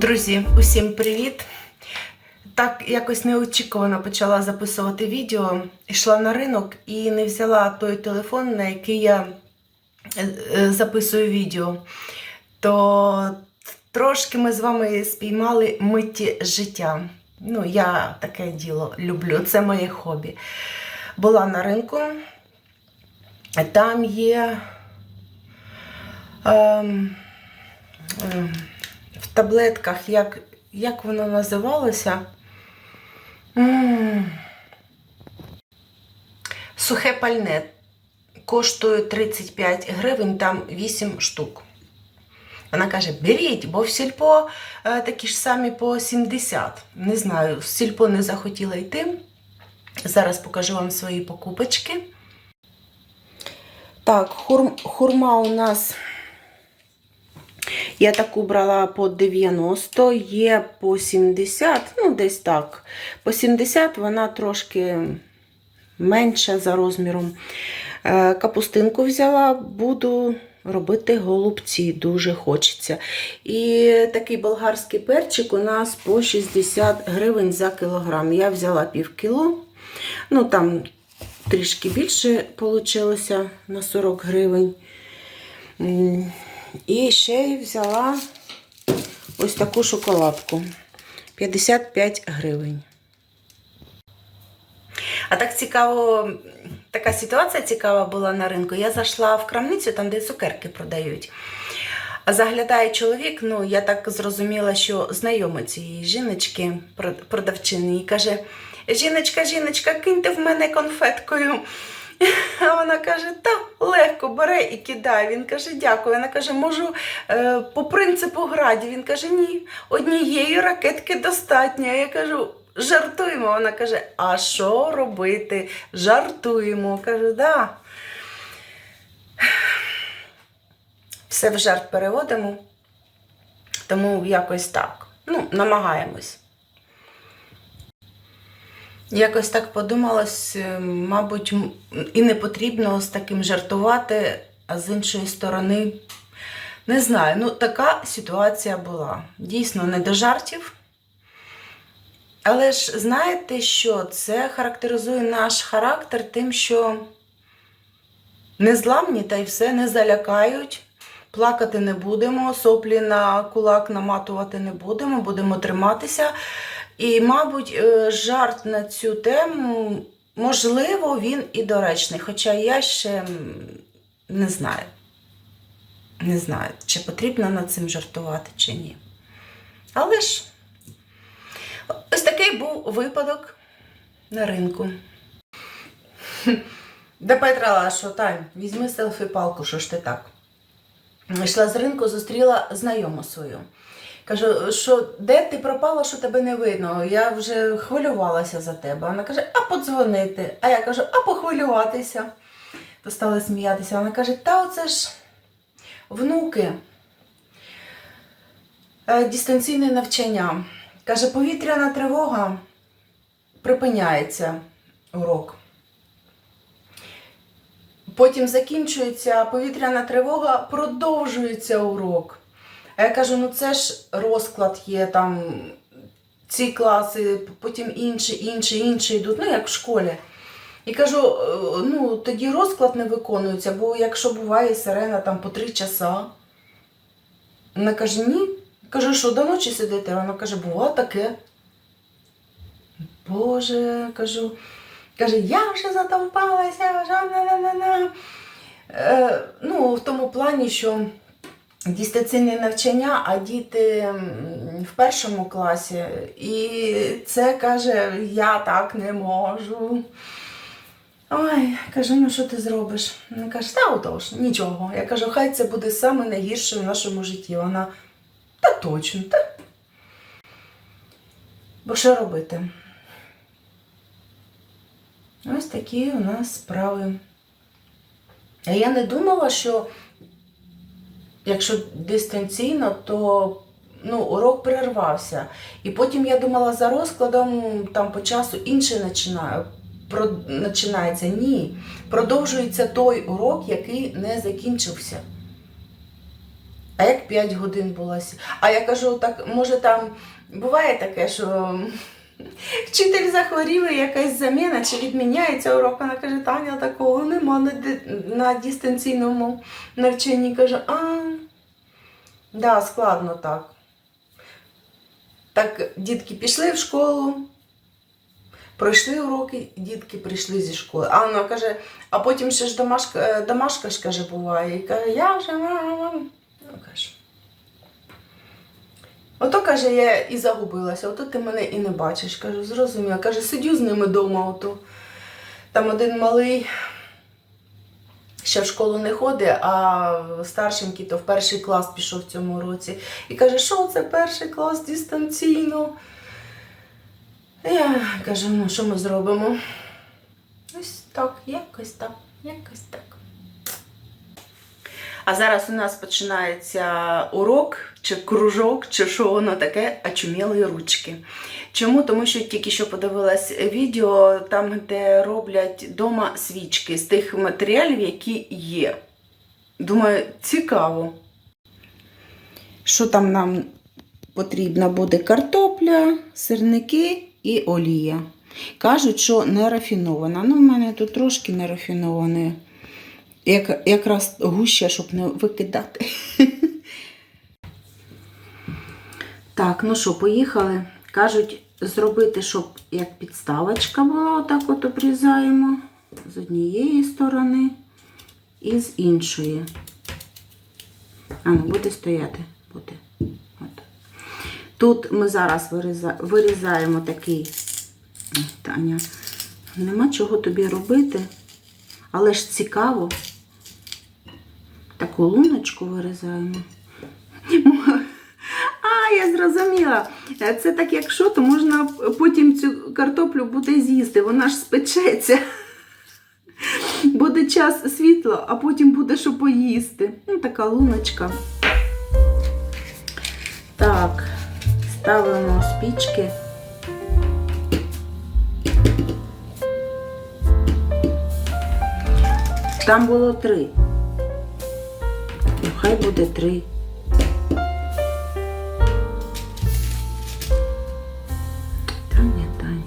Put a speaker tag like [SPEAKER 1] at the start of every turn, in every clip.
[SPEAKER 1] Друзі, усім привіт! Так якось неочікувано почала записувати відео. Йшла на ринок і не взяла той телефон, на який я е, е, записую відео. То трошки ми з вами спіймали миті життя. Ну, я таке діло люблю, це моє хобі. Була на ринку, там є. Ем, ем, таблетках, як, як воно називалося? м Сухе пальне. Коштує 35 гривень, там 8 штук. Вона каже: беріть, бо в сільпо е, такі ж самі по 70. Не знаю, в сільпо не захотіла йти. Зараз покажу вам свої покупочки. Так, хур, хурма у нас я таку брала по 90, є по 70, ну десь так. По 70 вона трошки менша за розміром. Е, Капустинку взяла, буду робити голубці, дуже хочеться. І такий болгарський перчик у нас по 60 гривень за кілограм. Я взяла пів кіло, ну там трішки більше вийшло на 40 гривень. І ще взяла ось таку шоколадку 55 гривень. А так цікаво, така ситуація цікава була на ринку. Я зайшла в крамницю, там, де цукерки продають. Заглядає чоловік, ну я так зрозуміла, що знайомий цієї жіночки, прод- продавчини, і каже: Жіночка, жіночка, киньте в мене конфеткою. А вона каже, та легко бере і кидає. Він каже, дякую. Вона каже, можу е, по принципу граді. Він каже, ні, однієї ракетки достатньо. Я кажу, жартуємо. Вона каже, а що робити? Жартуємо. Кажу, да. Все в жарт переводимо. Тому якось так. Ну, намагаємось. Якось так подумалось, е, мабуть, і не потрібно з таким жартувати, а з іншої сторони, не знаю, ну така ситуація була. Дійсно, не до жартів. Але ж знаєте, що це характеризує наш характер тим, що незламні та й все не залякають. Плакати не будемо, соплі на кулак наматувати не будемо, будемо триматися. І, мабуть, е, жарт на цю тему, можливо, він і доречний. Хоча я ще не знаю. Не знаю, чи потрібно над цим жартувати, чи ні. Але ж ось такий був випадок на ринку. До Петра, що Тань, візьми селфі-палку, що ж ти так? Йшла з ринку, зустріла знайому свою. Кажу, що де ти пропала, що тебе не видно? Я вже хвилювалася за тебе. Вона каже, а подзвонити. А я кажу, а похвилюватися. То стали сміятися. Вона каже, та оце ж внуки. Е, Дистанційне навчання. Каже, повітряна тривога припиняється урок. Потім закінчується повітряна тривога, продовжується урок. А я кажу, ну це ж розклад є, там ці класи, потім інші, інші, інші йдуть, ну як в школі. І кажу, «Е, ну тоді розклад не виконується, бо якщо буває сирена там по три часа. Вона каже, ні. Кажу, що до ночі сидите? Вона каже, бува таке. Боже, кажу, каже, я вже затовпалася, вже на-на-на-на. Е, ну, в тому плані, що дистанційне навчання, а діти в першому класі. І це каже, я так не можу. Ой, кажу, ну що ти зробиш? Вона каже, та отож, нічого. Я кажу, хай це буде саме найгірше в нашому житті. Вона, та точно, та. Бо що робити? Ось такі у нас справи. А я не думала, що якщо дистанційно, то ну, урок перервався. І потім я думала, за розкладом там по часу інший починає, про, починається. Ні. Продовжується той урок, який не закінчився. А як 5 годин була? А я кажу, так може там буває таке, що вчитель захворів, і якась заміна чи відміняється урок. Вона каже, Таня, такого нема на, на дистанційному навчанні. Каже, а, да, складно так. Так, дітки пішли в школу, пройшли уроки, дітки прийшли зі школи. А вона каже, а потім ще ж домашка, е, домашка ж каже, буває. І каже, я вже мама. Каже. Ото каже, я і загубилася, ото ти мене і не бачиш. Кажу, зрозуміла. Каже, сидю з ними вдома. Ото. Там один малий ще в школу не ходить, а старшенький то в перший клас пішов в цьому році. І каже, що це перший клас дистанційно. Я кажу, ну що ми зробимо? Ось так, якось так, якось так. А зараз у нас починається урок, чи кружок, чи що воно таке, очуміли ручки. Чому? Тому що тільки що подивилась відео, там, де роблять дома свічки з тих матеріалів, які є. Думаю, цікаво. Що там нам потрібно буде картопля, сирники і олія. Кажуть, що не рафінована. Ну, в мене тут трошки не рафіноване. Як, якраз гуща, щоб не викидати. Так, ну що, поїхали. Кажуть, зробити, щоб як підставочка була, отак от обрізаємо з однієї сторони і з іншої. А, ну, буде стояти. Буде. От. Тут ми зараз вирізаємо такий. Таня, нема чого тобі робити, але ж цікаво. Таку луночку вирізаємо. А, я зрозуміла. Це так, якщо, то можна потім цю картоплю буде з'їсти, вона ж спечеться. Буде час світло, а потім буде що поїсти. Ну, така луночка. Так, ставимо спічки. Там було три. Ну, хай буде три. Таня, Таня.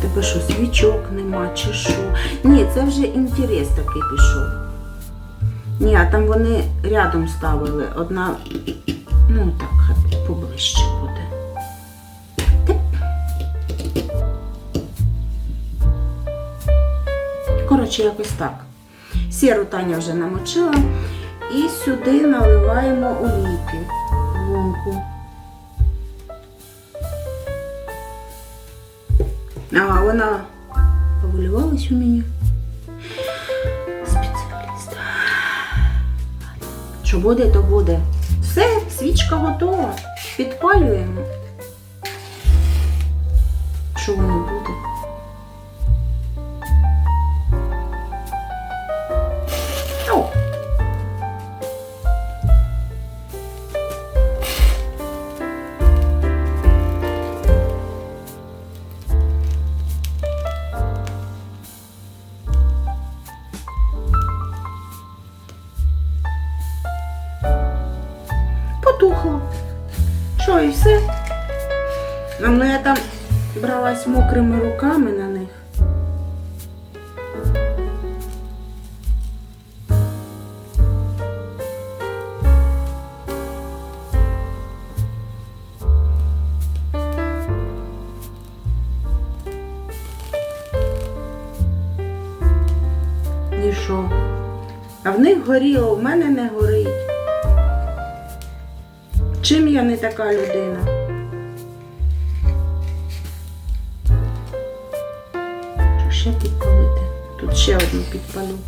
[SPEAKER 1] Тебе що, свічок нема чи що? Ні, це вже інтерес такий пішов. Ні, а там вони рядом ставили. Одна, ну так, поближче буде. Коротше, якось так. Сіру Таня вже намочила. І сюди наливаємо олійки лунку. А вона повилювалась у мене. Спеціаліст. Що буде, то буде. Все, свічка готова. Підпалюємо. Що воно там бралась мокрими руками на них. І що? А в них горіло, в мене не горить. Чим я не така людина? Ще підпалити? Тут ще одну підпалю.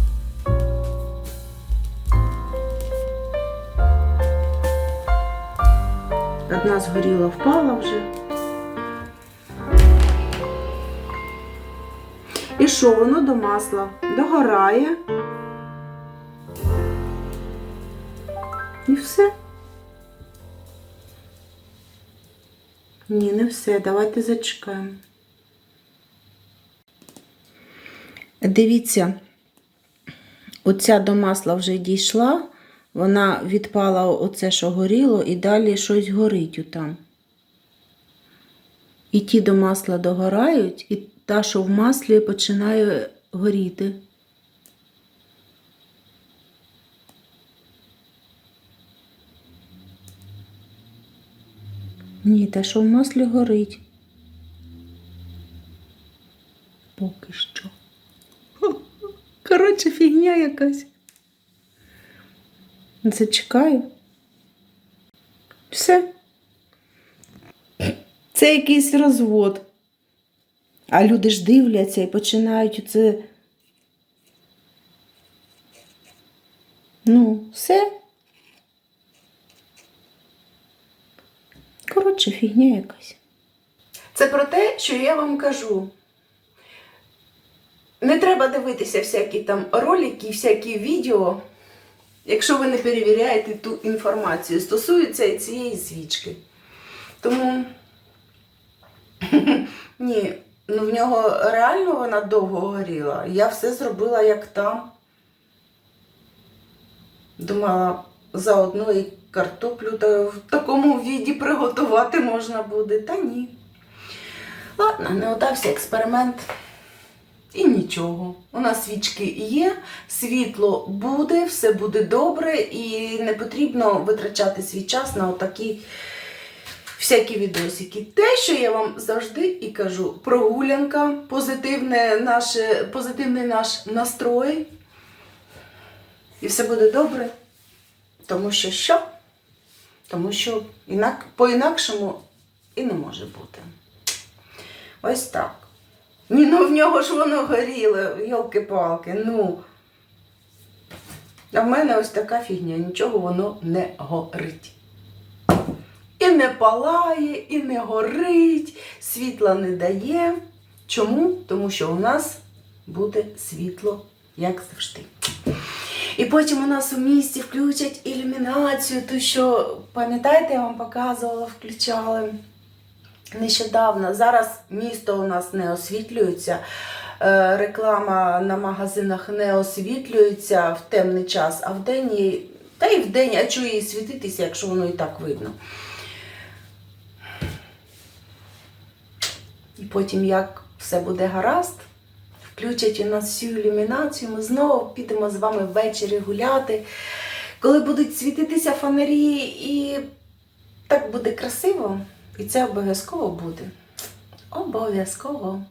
[SPEAKER 1] Одна згоріла, впала вже. І що воно до масла? Догорає. І все. Ні, не все. Давайте зачекаємо. Дивіться, оця до масла вже дійшла, вона відпала оце, що горіло, і далі щось горить отам. І ті до масла догорають, і та, що в маслі починає горіти. Ні, те, що в маслі горить. Поки що. Фігня якась. Зачекаю. Все. Це якийсь розвод. А люди ж дивляться і починають оце. Ну, все. Коротше, фігня якась. Це про те, що я вам кажу. Не треба дивитися всякі там ролики, всякі відео, якщо ви не перевіряєте ту інформацію, стосується і цієї свічки. Тому ні, ну в нього реально вона довго горіла. Я все зробила як там. Думала, заодно і картоплю та в такому віді приготувати можна буде. Та ні. Ладно, не удався експеримент. І нічого. У нас свічки є, світло буде, все буде добре, і не потрібно витрачати свій час на отакі всякі відосики. Те, що я вам завжди і кажу, прогулянка, позитивне наше, позитивний наш настрой. І все буде добре. Тому що що? Тому що інак, по-інакшому і не може бути. Ось так. Ні, ну в нього ж воно горіло, йолки-палки, ну. А в мене ось така фігня, нічого воно не горить. І не палає, і не горить, світла не дає. Чому? Тому що у нас буде світло, як завжди. І потім у нас у місті включать ілюмінацію, ту, що, пам'ятаєте, я вам показувала, включали нещодавно. Зараз місто у нас не освітлюється. е, Реклама на магазинах не освітлюється в темний час, а в день їй- та й в день, а чого їй світитися, якщо воно і так видно. І потім, як все буде гаразд, включать у нас всю ілюмінацію, ми знову підемо з вами ввечері гуляти, коли будуть світитися фонарі, і так буде красиво, і це обов'язково буде. Обов'язково.